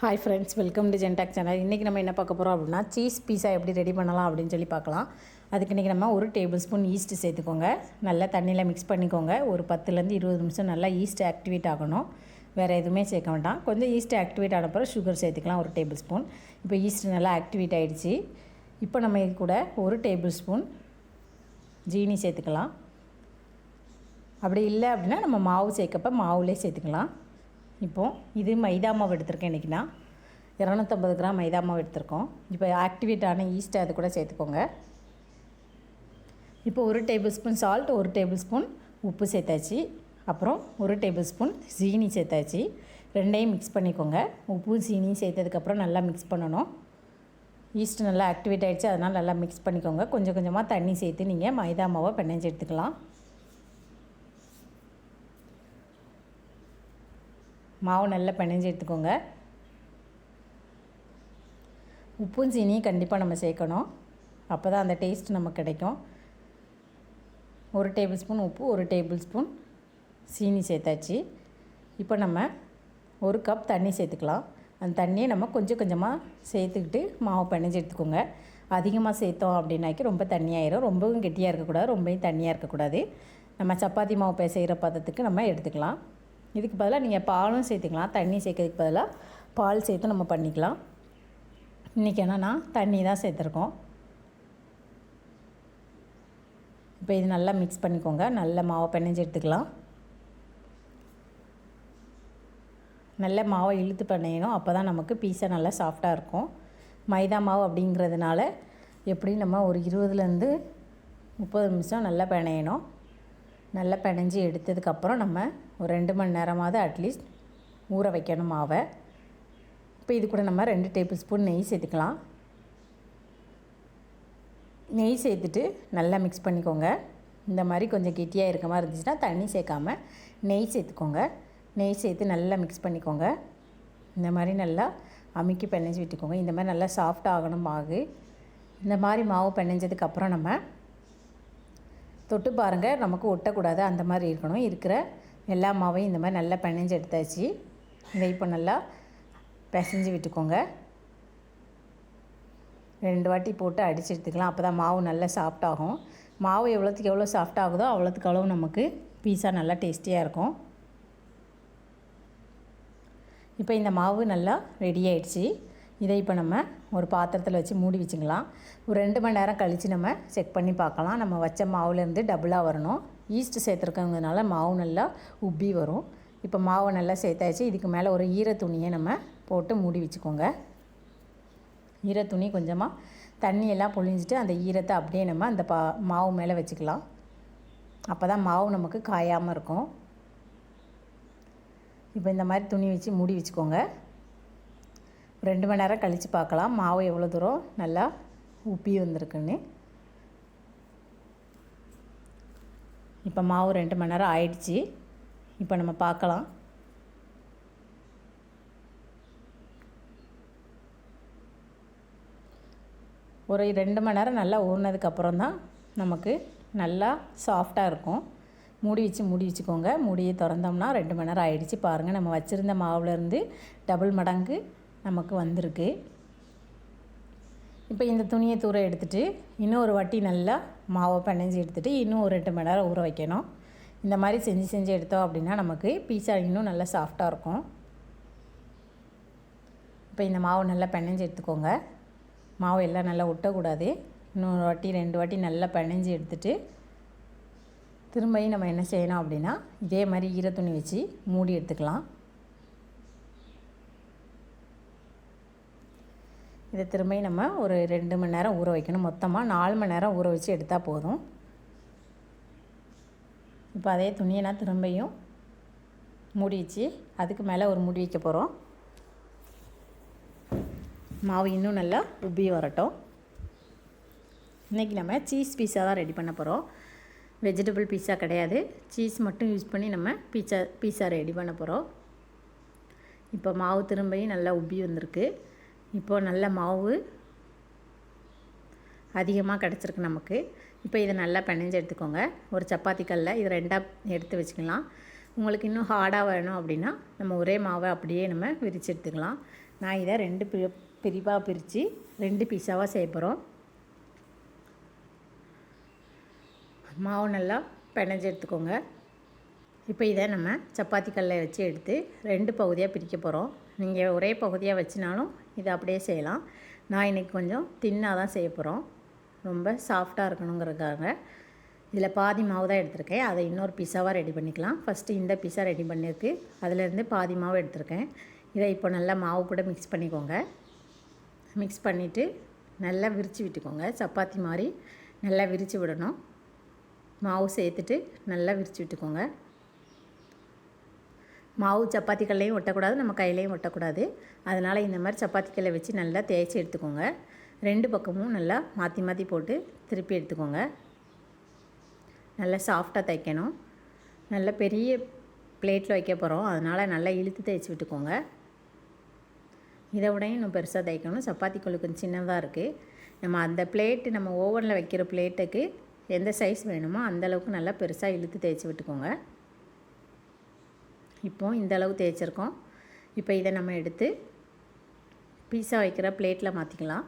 Hi friends welcome to ஜென்டாக் channel இன்றைக்கி நம்ம என்ன பார்க்க போகிறோம் அப்படின்னா சீஸ் பீஸா எப்படி ரெடி பண்ணலாம் அப்படின்னு சொல்லி பார்க்கலாம். அதுக்கு இன்றைக்கி நம்ம ஒரு டேபிள் ஸ்பூன் ஈஸ்ட் சேர்த்துக்கோங்க. நல்லா தண்ணியில் மிக்ஸ் பண்ணிக்கோங்க. ஒரு பத்துலேருந்து இருபது நிமிஷம் நல்லா ஈஸ்ட் ஆக்டிவேட் ஆகணும். வேறு எதுவுமே சேர்க்க வேண்டாம். கொஞ்சம் ஈஸ்ட் ஆக்டிவேட் ஆனப்பறம் சுகர் சேர்த்துக்கலாம் ஒரு டேபிள் ஸ்பூன் இப்போ ஈஸ்ட் நல்லா ஆக்டிவேட் ஆகிடுச்சு இப்போ நம்ம இது கூட ஒரு டேபிள் ஸ்பூன் ஜீனி சேர்த்துக்கலாம். அப்படி இல்லை அப்படின்னா நம்ம மாவு சேர்க்கப்ப மாவுலேயே சேர்த்துக்கலாம். இப்போது இது மைதா மாவு எடுத்திருக்கேன் இன்றைக்கி நான். இரநூத்தம்பது கிராம் மைதா மாவு எடுத்திருக்கோம். இப்போ ஆக்டிவேட் ஆன ஈஸ்ட்டை அது கூட சேர்த்துக்கோங்க. இப்போ ஒரு டேபிள் ஸ்பூன் சால்ட் ஒரு டேபிள் ஸ்பூன் உப்பு சேர்த்தாச்சு. அப்புறம் ஒரு டேபிள் ஸ்பூன் சீனி சேர்த்தாச்சு. ரெண்டையும் மிக்ஸ் பண்ணிக்கோங்க. உப்பு சீனி சேர்த்ததுக்கப்புறம் நல்லா மிக்ஸ் பண்ணணும். ஈஸ்ட் நல்லா ஆக்டிவேட் ஆகிடுச்சு அதனால் நல்லா மிக்ஸ் பண்ணிக்கோங்க. கொஞ்சம் கொஞ்சமாக தண்ணி சேர்த்து நீங்கள் மைதா மாவை பிணைஞ்சு எடுத்துக்கலாம். மாவு நல்லா பிணைஞ்சு எடுத்துக்கோங்க. உப்பும் சீனியும் கண்டிப்பாக நம்ம சேர்க்கணும். அப்போ தான் அந்த டேஸ்ட் நமக்கு கிடைக்கும். ஒரு டேபிள் ஸ்பூன் உப்பு ஒரு டேபிள் ஸ்பூன் சீனி சேர்த்தாச்சு. இப்போ நம்ம ஒரு கப் தண்ணி சேர்த்துக்கலாம். அந்த தண்ணியை நம்ம கொஞ்சம் கொஞ்சமாக சேர்த்துக்கிட்டு மாவு பிணைஞ்சு எடுத்துக்கோங்க. அதிகமாக சேர்த்தோம் அப்படின்னாக்கி ரொம்ப தண்ணியாயிரும். ரொம்பவும் கெட்டியாக இருக்கக்கூடாது ரொம்பவும் தண்ணியாக இருக்கக்கூடாது. நம்ம சப்பாத்தி மாவு செய்கிற பதத்துக்கு நம்ம எடுத்துக்கலாம். இதுக்கு பதிலாக நீங்கள் பாலும் சேர்த்துக்கலாம் தண்ணி சேர்க்கறதுக்கு பதிலாக பால் சேர்த்து நம்ம பண்ணிக்கலாம். இன்றைக்கி என்னென்னா தண்ணி தான் சேர்த்துருக்கோம். இப்போ இது நல்லா மிக்ஸ் பண்ணிக்கோங்க. நல்ல மாவை பிணைஞ்சு எடுத்துக்கலாம். நல்ல மாவை இழுத்து பண்ணிடணும் அப்போ தான் நமக்கு பீஸா நல்லா சாஃப்டாக இருக்கும். மைதா மாவு அப்படிங்கிறதுனால எப்படியும் நம்ம ஒரு இருபதுலேருந்து முப்பது நிமிஷம் நல்லா பிணையணும். நல்லா பிணைஞ்சி எடுத்ததுக்கப்புறம் நம்ம ஒரு ரெண்டு மணி நேரமாவது அட்லீஸ்ட் ஊற வைக்கணும் மாவை. இப்போ இது கூட நம்ம ரெண்டு டேபிள் ஸ்பூன் நெய் சேர்த்துக்கலாம். நெய் சேர்த்துட்டு நல்லா மிக்ஸ் பண்ணிக்கோங்க. இந்த மாதிரி கொஞ்சம் கெட்டியாக இருக்க மாதிரி இருந்துச்சுன்னா தண்ணி சேர்க்காம நெய் சேர்த்துக்கோங்க. நெய் சேர்த்து நல்லா மிக்ஸ் பண்ணிக்கோங்க. இந்த மாதிரி நல்லா அமுக்கி பிணைஞ்சி விட்டுக்கோங்க. இந்த மாதிரி நல்லா சாஃப்ட் ஆகணும் மாவு. இந்த மாதிரி மாவு பிணைஞ்சதுக்கப்புறம் நம்ம தொட்டு பாருங்கள் நமக்கு ஒட்டக்கூடாது. அந்த மாதிரி இருக்கணும். இருக்கிற எல்லா மாவையும் இந்த மாதிரி நல்லா பிணைஞ்சு எடுத்தாச்சு. இதை இப்போ நல்லா பிசைஞ்சு விட்டுக்கோங்க. ரெண்டு வாட்டி போட்டு அடித்து எடுத்துக்கலாம். அப்போ தான் மாவு நல்லா சாஃப்டாகும் மாவு எவ்வளோத்துக்கு எவ்வளோ சாஃப்ட் ஆகுதோ அவ்வளோத்துக்கு அளவு நமக்கு பீஸா நல்லா டேஸ்டியாக இருக்கும். இப்போ இந்த மாவு நல்லா ரெடி ஆயிடுச்சு. இதை இப்போ நம்ம ஒரு பாத்திரத்தில் வச்சு மூடி வச்சுக்கலாம். ஒரு ரெண்டு மணி நேரம் கழித்து நம்ம செக் பண்ணி பார்க்கலாம். நம்ம வச்ச மாவுலேருந்து டபுளாக வரணும். ஈஸ்ட் சேர்த்துருக்கங்கிறதுனால மாவு நல்லா உப்பி வரும். இப்போ மாவை நல்லா சேர்த்தாச்சு. இதுக்கு மேலே ஒரு ஈர துணியை நம்ம போட்டு மூடி வச்சுக்கோங்க. ஈர துணி கொஞ்சமாக தண்ணியெல்லாம் பொழிஞ்சிட்டு அந்த ஈரத்தை அப்படியே நம்ம அந்த பா மாவு மேலே வச்சுக்கலாம். அப்போ தான் மாவு நமக்கு காயாமல் இருக்கும். இப்போ இந்த மாதிரி துணி வச்சு மூடி வச்சுக்கோங்க. ரெண்டு மணி நேரம் கழித்து பார்க்கலாம். மாவு எவ்வளோ தூரம் நல்லா உப்பி வந்திருக்குன்னு. இப்போ மாவு ரெண்டு மணி நேரம் ஆயிடுச்சு. இப்போ நம்ம பார்க்கலாம். ஒரு ரெண்டு மணி நேரம் நல்லா ஊறினதுக்கப்புறம் தான் நமக்கு நல்லா சாஃப்டாக இருக்கும். மூடி வச்சு மூடி வச்சுக்கோங்க. மூடியை திறந்தோம்னா ரெண்டு மணி நேரம் ஆயிடுச்சு. பாருங்கள் நம்ம வச்சுருந்த மாவுலேருந்து டபுள் மடங்கு நமக்கு வந்திருக்கு. இப்போ இந்த துணியை தூர எடுத்துகிட்டு இன்னும் ஒரு வாட்டி நல்லா மாவை பிணைஞ்சி எடுத்துகிட்டு இன்னும் ஒரு ரெண்டு மணி நேரம் ஊற வைக்கணும். இந்த மாதிரி செஞ்சு செஞ்சு எடுத்தோம் அப்படின்னா நமக்கு பீஸா இன்னும் நல்லா சாஃப்டாக இருக்கும். இப்போ இந்த மாவு நல்லா பிணைஞ்சு எடுத்துக்கோங்க. மாவு எல்லாம் நல்லா ஒட்டக்கூடாது. இன்னொரு வாட்டி ரெண்டு வாட்டி நல்லா பிணைஞ்சி எடுத்துகிட்டு திரும்பியும் நம்ம என்ன செய்யணும் அப்படின்னா இதே மாதிரி ஈரத்துணி வச்சு மூடி எடுத்துக்கலாம். இதை திரும்பியும் நம்ம ஒரு ரெண்டு மணி நேரம் ஊற வைக்கணும். மொத்தமாக நாலு மணி நேரம் ஊற வச்சு எடுத்தால் போதும். இப்போ அதே துணியை நான் திரும்பியும் மூடி வச்சு அதுக்கு மேலே ஒரு மூடி வைக்க போகிறோம் மாவு இன்னும் நல்லா உப்பி வரட்டும். இன்றைக்கி நம்ம சீஸ் பீஸா தான் ரெடி பண்ண போகிறோம் வெஜிடபிள் பீஸா கிடையாது. சீஸ் மட்டும் யூஸ் பண்ணி நம்ம பீஸா பீஸா ரெடி பண்ண போகிறோம் இப்போ மாவு திரும்பியும் நல்லா உப்பி வந்திருக்கு. இப்போது நல்ல மாவு அதிகமாக கிடச்சிருக்கு நமக்கு. இப்போ இதை நல்லா பிணைஞ்சு எடுத்துக்கோங்க. ஒரு சப்பாத்தி கல்லில் இது ரெண்டாக எடுத்து வச்சுக்கலாம். உங்களுக்கு இன்னும் ஹார்டாக வேணும் அப்படின்னா நம்ம ஒரே மாவை அப்படியே நம்ம விரித்து எடுத்துக்கலாம். நான் இதை ரெண்டு பி பிரிவாக பிரித்து ரெண்டு பீஸாவாக செய்ய போகிறோம் மாவு நல்லா பிணைஞ்சு எடுத்துக்கோங்க. இப்போ இதை நம்ம சப்பாத்தி கல்லை வச்சு எடுத்து ரெண்டு பகுதியாக பிரிக்க போகிறோம். நீங்கள் ஒரே பகுதியாக வச்சினாலும் இதை அப்படியே செய்யலாம். நான் இன்றைக்கி கொஞ்சம் தின்னாக தான் செய்ய போகிறோம். ரொம்ப சாஃப்டாக இருக்கணுங்கிறதுக்காக. இதில் பாதி மாவு தான் எடுத்திருக்கேன். அதை இன்னொரு பீஸாவாக ரெடி பண்ணிக்கலாம். ஃபஸ்ட்டு இந்த பீஸா ரெடி பண்ணியிருக்கு. அதிலேருந்து பாதி மாவு எடுத்திருக்கேன். இதை இப்போ நல்லா மாவு கூட மிக்ஸ் பண்ணிக்கோங்க. மிக்ஸ் பண்ணிவிட்டு நல்லா விரித்து விட்டுக்கோங்க. சப்பாத்தி மாதிரி நல்லா விரித்து விடணும். மாவு சேர்த்துட்டு நல்லா விரித்து விட்டுக்கோங்க. மாவு சப்பாத்திகள்லையும் ஒட்டக்கூடாது நம்ம கையிலையும் ஒட்டக்கூடாது. அதனால் இந்த மாதிரி சப்பாத்தி வச்சு நல்லா தேய்ச்சி எடுத்துக்கோங்க. ரெண்டு பக்கமும் நல்லா மாற்றி மாற்றி போட்டு திருப்பி எடுத்துக்கோங்க. நல்லா சாஃப்டாக தைக்கணும் நல்ல பெரிய பிளேட்டில் வைக்க போகிறோம் அதனால் நல்லா இழுத்து தேய்ச்சி விட்டுக்கோங்க. இதை விட இன்னும் பெருசாக தைக்கணும் சப்பாத்தி கொழு கொஞ்சம் சின்னதாக இருக்குது நம்ம அந்த பிளேட்டு நம்ம ஓவனில் வைக்கிற பிளேட்டுக்கு எந்த சைஸ் வேணுமோ அந்தளவுக்கு நல்லா பெருசாக இழுத்து தேய்ச்சி விட்டுக்கோங்க. இப்போ இந்த அளவு தேய்ச்சிருக்கோம். இப்போ இதை நம்ம எடுத்து பீஸா வைக்கிற பிளேட்டில் மாற்றிக்கலாம்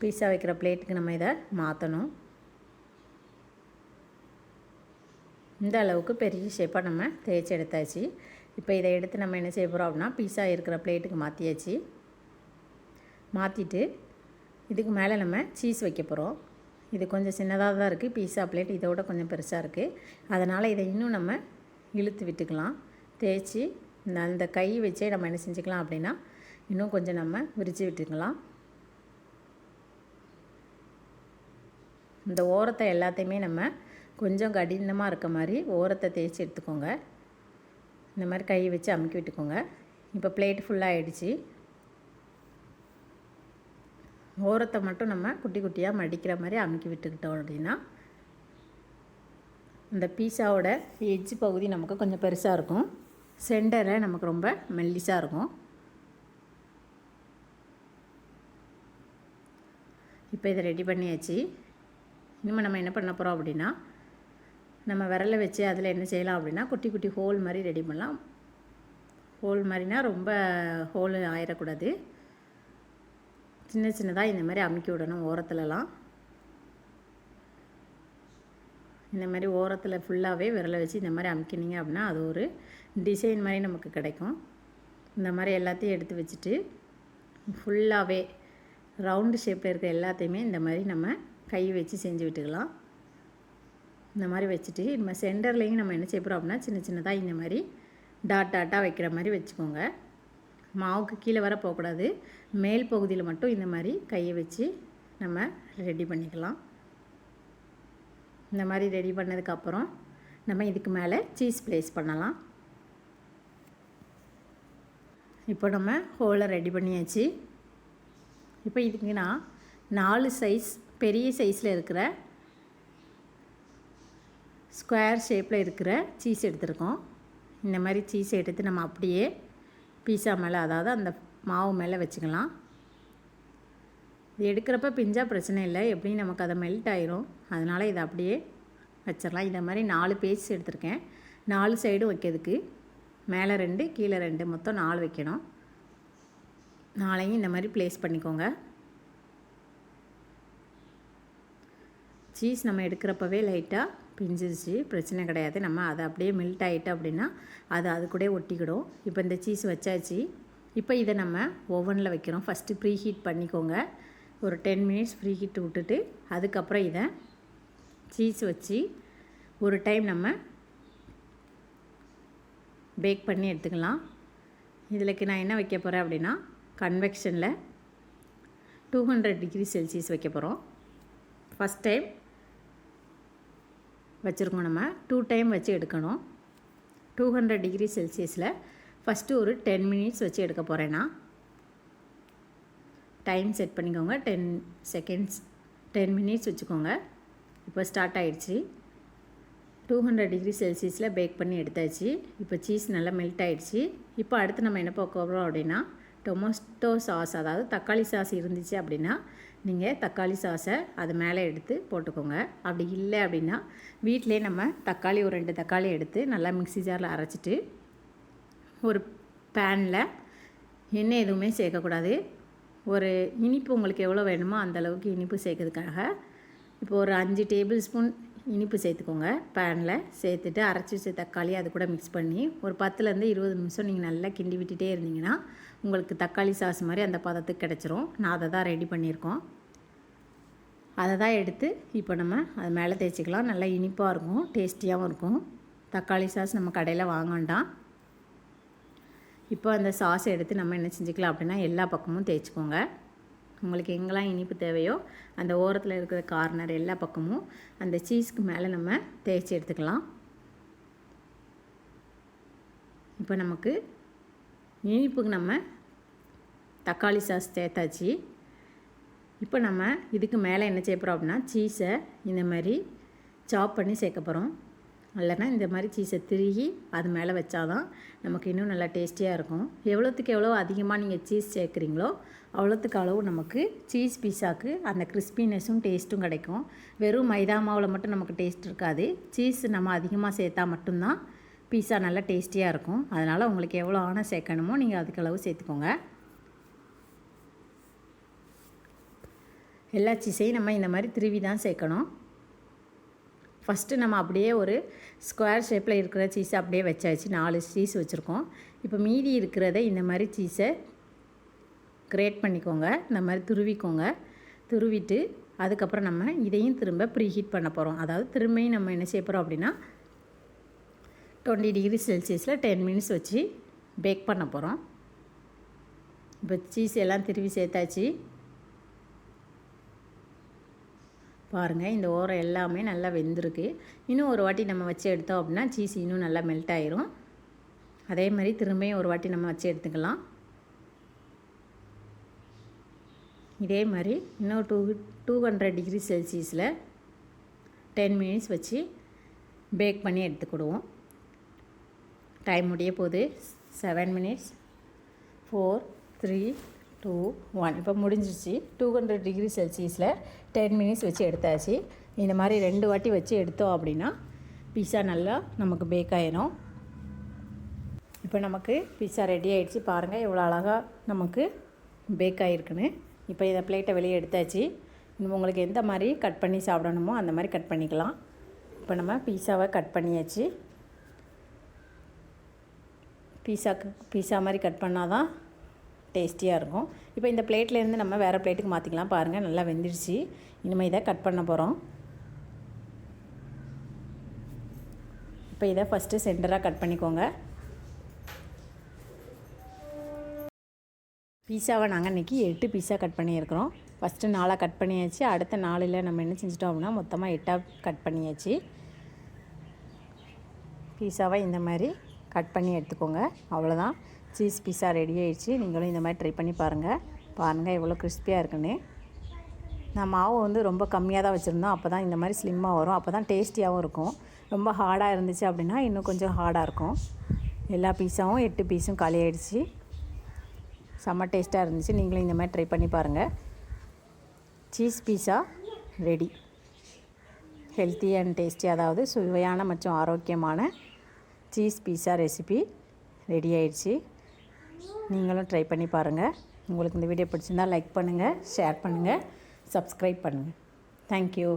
பீஸா வைக்கிற பிளேட்டுக்கு நம்ம இதை மாற்றணும் இந்த அளவுக்கு பெரிய ஷேப்பாக நம்ம தேய்ச்சி எடுத்தாச்சு. இப்போ இதை எடுத்து நம்ம என்ன செய்ய போகிறோம் அப்படின்னா பீஸா இருக்கிற பிளேட்டுக்கு மாற்றியாச்சு மாற்றிட்டு இதுக்கு மேலே நம்ம சீஸ் வைக்க போகிறோம் இது கொஞ்சம் சின்னதாக தான் இருக்குது பீஸா பிளேட் இதோட கொஞ்சம் பெருசாக இருக்குது அதனால் இதை இன்னும் நம்ம இழுத்து விட்டுக்கலாம். தேய்ச்சி அந்த கை வச்சே நம்ம என்ன செஞ்சுக்கலாம் அப்படின்னா இன்னும் கொஞ்சம் நம்ம விரித்து விட்டுக்கலாம். இந்த ஓரத்தை எல்லாத்தையுமே நம்ம கொஞ்சம் கடினமாக இருக்க மாதிரி ஓரத்தை தேய்ச்சி எடுத்துக்கோங்க. இந்த மாதிரி கை வச்சு அமுக்கி விட்டுக்கோங்க. இப்போ பிளேட் ஃபுல்லாக ஆகிடுச்சு ஓரத்தை மட்டும் நம்ம குட்டி குட்டியாக மடிக்கிற மாதிரி அமுக்கி விட்டுக்கிட்டோம் அப்படின்னா இந்த பீஸாவோட எஜ்ஜு பகுதி நமக்கு கொஞ்சம் பெருசாக இருக்கும். சென்டரை நமக்கு ரொம்ப மெல்லிஸாக இருக்கும். இப்போ இதை ரெடி பண்ணியாச்சு. இனிமேல் நம்ம என்ன பண்ண போகிறோம் அப்படின்னா நம்ம விரலை வச்சு அதில் என்ன செய்யலாம் அப்படின்னா குட்டி குட்டி ஹோல் மாதிரி ரெடி பண்ணலாம். ஹோல் மாதிரினா ரொம்ப ஹோல் ஆயிடக்கூடாது சின்ன சின்னதாக இந்த மாதிரி அமுக்கி விடணும் ஓரத்துலலாம். இந்த மாதிரி ஓரத்தில் ஃபுல்லாகவே விரலை வச்சு இந்த மாதிரி அமுக்கினீங்க அப்படின்னா அது ஒரு டிசைன் மாதிரி நமக்கு கிடைக்கும். இந்த மாதிரி எல்லாத்தையும் எடுத்து வச்சுட்டு ஃபுல்லாகவே ரவுண்டு ஷேப்பில் இருக்கிற எல்லாத்தையுமே இந்த மாதிரி நம்ம கை வச்சு செஞ்சு விட்டுக்கலாம். இந்த மாதிரி வச்சுட்டு நம்ம சென்டர்லேயும் நம்ம என்ன செய்ய அப்படின்னா சின்ன சின்னதாக இந்த மாதிரி டாட் டாட்டாக வைக்கிற மாதிரி வச்சுக்கோங்க. மாவுக்கு கீழே வர போகக்கூடாது. மேல் பகுதியில் மட்டும் இந்த மாதிரி கையை வச்சு நம்ம ரெடி பண்ணிக்கலாம். இந்த மாதிரி ரெடி பண்ணதுக்கப்புறம் நம்ம இதுக்கு மேலே சீஸ் ப்ளேஸ் பண்ணலாம். இப்போ நம்ம ஹோலை ரெடி பண்ணியாச்சு. இப்போ இதுக்கு நான் நாலு சைஸ் பெரிய சைஸில் இருக்கிற ஸ்கொயர் ஷேப்பில் இருக்கிற சீஸ் எடுத்திருக்கோம். இந்த மாதிரி சீஸ் எடுத்து நம்ம அப்படியே பீஸா மேலே அதாவது அந்த மாவு மேலே வச்சுக்கலாம். இது எடுக்கிறப்ப பிஞ்சால் பிரச்சனை இல்லை. எப்படியும் நமக்கு அதை மெல்ட் ஆயிரும். அதனால் இதை அப்படியே வச்சிடலாம். இந்த மாதிரி நாலு பேஜ் எடுத்திருக்கேன். நாலு சைடும் வைக்கிறதுக்கு மேலே ரெண்டு கீழே ரெண்டு மொத்தம் நாலு வைக்கணும். நாளையும் இந்த மாதிரி ப்ளேஸ் பண்ணிக்கோங்க. சீஸ் நம்ம எடுக்கிறப்பவே லைட்டாக பிஞ்சிருச்சு. பிரச்சனை கிடையாது. நம்ம அதை அப்படியே மெல்ட் ஆகிட்டு அப்படின்னா அது அது கூட ஒட்டிக்கிடும். இப்போ இந்த சீஸ் வச்சாச்சு. இப்போ இதை நம்ம ஓவனில் வைக்கிறோம். ஃபஸ்ட்டு ப்ரீ ஹீட் பண்ணிக்கோங்க. ஒரு டென் மினிட்ஸ் ஃப்ரீ ஹீட் விட்டுட்டு அதுக்கப்புறம் இதை சீஸ் வச்சு ஒரு டைம் நம்ம பேக் பண்ணி எடுத்துக்கலாம். இதில் நான் என்ன வைக்க போகிறேன் அப்படின்னா கன்வெக்ஷனில் டூ ஹண்ட்ரட் டிகிரி செல்சியஸ் வைக்க போகிறோம் ஃபஸ்ட் டைம் வச்சுருக்கோம் நம்ம. டூ டைம் வச்சு எடுக்கணும். டூ ஹண்ட்ரட் டிகிரி செல்சியஸில் ஃபஸ்ட்டு ஒரு டென் மினிட்ஸ் வச்சு எடுக்க போகிறேன்னா டைம் செட் பண்ணிக்கோங்க. டென் செகண்ட்ஸ் டென் மினிட்ஸ் வச்சுக்கோங்க. இப்போ ஸ்டார்ட் ஆகிடுச்சு டூ ஹண்ட்ரட் டிகிரி செல்சியஸில் பேக் பண்ணி எடுத்தாச்சு. இப்போ சீஸ் நல்லா மெல்ட் ஆகிடுச்சு இப்போ அடுத்து நம்ம என்ன பார்க்க போகிறோம் அப்படின்னா டொமேட்டோ சாஸ் அதாவது தக்காளி சாஸ் இருந்துச்சு அப்படின்னா நீங்கள் தக்காளி சாஸை அது மேலே எடுத்து போட்டுக்கோங்க. அப்படி இல்லை அப்படின்னா வீட்டிலே நம்ம தக்காளி ஒரு ரெண்டு தக்காளி எடுத்து நல்லா மிக்ஸி ஜாரில் அரைச்சிட்டு ஒரு பேனில் எண்ணெய் எதுவுமே சேர்க்கக்கூடாது. ஒரு இனிப்பு உங்களுக்கு எவ்வளோ வேணுமோ அந்த அளவுக்கு இனிப்பு சேர்க்கறதுக்காக. இப்போ ஒரு அஞ்சு டேபிள் ஸ்பூன் இனிப்பு சேர்த்துக்கோங்க. பேனில் சேர்த்துட்டு அரைச்சி வச்ச தக்காளி அது கூட மிக்ஸ் பண்ணி ஒரு பத்துலேருந்து இருபது நிமிஷம் நீங்கள் நல்லா கிண்டி விட்டுட்டே இருந்தீங்கன்னா உங்களுக்கு தக்காளி சாஸ் மாதிரி அந்த பதத்துக்கு கிடச்சிரும். நான் அதை தான் ரெடி பண்ணியிருக்கோம். அதை தான் எடுத்து இப்போ நம்ம அது மேலே தேய்ச்சிக்கலாம். நல்லா இனிப்பாக இருக்கும் டேஸ்டியாகவும் இருக்கும். தக்காளி சாஸ் நம்ம கடையில் வாங்க வேண்டாம். இப்போ அந்த சாஸ் எடுத்து நம்ம என்ன செஞ்சுக்கலாம் அப்படின்னா எல்லா பக்கமும் தேய்ச்சிக்கோங்க. உங்களுக்கு எங்கெல்லாம் இனிப்பு தேவையோ அந்த ஓரத்தில் இருக்கிற கார்னர் எல்லா பக்கமும் அந்த சீஸ்க்கு மேலே நம்ம தேய்ச்சி எடுத்துக்கலாம். இப்போ நமக்கு இனிப்புக்கு நம்ம தக்காளி சாஸ் சேர்த்தாச்சு இப்போ நம்ம இதுக்கு மேலே என்ன செய்ய போகிறோம் அப்படின்னா சீஸை இந்த மாதிரி சாப் பண்ணி சேர்க்க போகிறோம் இல்லைன்னா இந்த மாதிரி சீஸை திருகி அது மேலே வச்சாதான் நமக்கு இன்னும் நல்லா டேஸ்டியாக இருக்கும். எவ்வளோத்துக்கு எவ்வளோ அதிகமாக நீங்கள் சீஸ் சேர்க்குறீங்களோ அவ்வளோத்துக்கு அளவு நமக்கு சீஸ் பீஸாக்கு அந்த கிறிஸ்பினஸும் டேஸ்ட்டும் கிடைக்கும். வெறும் மைதா மாவில் மட்டும் நமக்கு டேஸ்ட் இருக்காது. சீஸ் நம்ம அதிகமாக சேர்த்தா மட்டும்தான் பீஸா நல்லா டேஸ்டியாக இருக்கும். அதனால் உங்களுக்கு எவ்வளோ ஆனால் சேர்க்கணுமோ நீங்கள் அதுக்கு அளவு சேர்த்துக்கோங்க. எல்லா சீஸையும் நம்ம இந்த மாதிரி திருவி தான் சேர்க்கணும். ஃபஸ்ட்டு நம்ம அப்படியே ஒரு ஸ்கொயர் ஷேப்பில் இருக்கிற சீஸை அப்படியே வச்சாச்சு. நாலு சீஸ் வச்சுருக்கோம். இப்போ மீதி இருக்கிறத இந்த மாதிரி சீஸை கிரேட் பண்ணிக்கோங்க. இந்த மாதிரி துருவிக்கோங்க. துருவிட்டு அதுக்கப்புறம் நம்ம இதையும் திரும்ப ப்ரீ ஹீட் பண்ண போகிறோம். அதாவது திரும்பியும் நம்ம என்ன செய்ய போகிறோம் அப்படின்னா டுவெண்ட்டி டிகிரி செல்சியஸில் டென் மினிட்ஸ் வச்சு பேக் பண்ண போகிறோம். இப்போ சீஸ் எல்லாம் திருவி சேர்த்தாச்சு. பாருங்கள் இந்த ஓரம் எல்லாமே நல்லா வெந்திருக்கு. இன்னும் ஒரு வாட்டி நம்ம வச்சு எடுத்தோம் அப்படின்னா சீஸ் இன்னும் நல்லா மெல்ட் ஆயிரும். அதே மாதிரி திரும்பியும் ஒரு வாட்டி நம்ம வச்சு எடுத்துக்கலாம். இதே மாதிரி இன்னும் டூ டூ ஹண்ட்ரட் டிகிரி செல்சியஸில் டென் மினிட்ஸ் வச்சு பேக் பண்ணி எடுத்துக்கிடுவோம் டைம் முடிய போகுது seven minutes four three two one இப்போ முடிஞ்சிச்சு டூ ஹண்ட்ரட் டிகிரி செல்சியஸில் டென் மினிட்ஸ் வச்சு எடுத்தாச்சு. இந்த மாதிரி ரெண்டு வாட்டி வச்சு எடுத்தோம் அப்படின்னா பீஸா நல்லா நமக்கு பேக் ஆயிரும். இப்போ நமக்கு பீஸா ரெடி ஆகிடுச்சு பாருங்கள் எவ்வளோ அழகாக நமக்கு பேக் ஆகிருக்குன்னு இப்போ இதை பிளேட்டை வெளியே எடுத்தாச்சு. இன்னும் உங்களுக்கு எந்த மாதிரி கட் பண்ணி சாப்பிடணுமோ அந்த மாதிரி கட் பண்ணிக்கலாம். இப்போ நம்ம பீஸாவை கட் பண்ணியாச்சு. பீஸாக்கு பீஸா மாதிரி கட் பண்ணால் தான் டேஸ்டியாக இருக்கும். இப்போ இந்த பிளேட்லேருந்து நம்ம வேறு பிளேட்டுக்கு மாற்றிக்கலாம் பாருங்கள் நல்லா வெந்துடுச்சு இனிமேல் இதை கட் பண்ண போகிறோம் இப்போ இதை ஃபஸ்ட்டு சென்டராக கட் பண்ணிக்கோங்க. பீஸாவை நாங்கள் இன்றைக்கி எட்டு பீஸா கட் பண்ணியிருக்கிறோம். ஃபஸ்ட்டு நாளாக கட் பண்ணியாச்சு. அடுத்த நாளில் நம்ம என்ன செஞ்சிட்டோம் அப்படின்னா மொத்தமாக எட்டாக கட் பண்ணியாச்சு. பீஸாவை இந்த மாதிரி கட் பண்ணி எடுத்துக்கோங்க. அவ்வளோதான் சீஸ் பீஸா ரெடி ஆயிடுச்சு. நீங்களும் இந்த மாதிரி ட்ரை பண்ணி பாருங்கள் பாருங்கள் எவ்வளோ கிறிஸ்பியாக இருக்குன்னு. நான் மாவு வந்து ரொம்ப கம்மியாக தான் வச்சுருந்தோம். அப்போ தான் இந்த மாதிரி ஸ்லிம்மாக வரும். அப்போ தான் டேஸ்டியாகவும் இருக்கும். ரொம்ப ஹார்டாக இருந்துச்சு அப்படின்னா இன்னும் கொஞ்சம் ஹார்டாக இருக்கும். எல்லா பீஸாவும் எட்டு பீஸும் காலி ஆகிடுச்சு செம்ம டேஸ்ட்டாக இருந்துச்சு. நீங்களும் இந்த மாதிரி ட்ரை பண்ணி பாருங்கள் cheese pizza ready. Healthy and tasty அதாவது சுவையான மற்றும் ஆரோக்கியமான சீஸ் பீஸா ரெசிபி ரெடி ஆயிடுச்சு. நீங்களும் ட்ரை பண்ணி பாருங்கள் உங்களுக்கு இந்த வீடியோ பிடிச்சிருந்தால் லைக் பண்ணுங்கள் ஷேர் பண்ணுங்கள் சப்ஸ்கிரைப் பண்ணுங்கள் தேங்க்யூ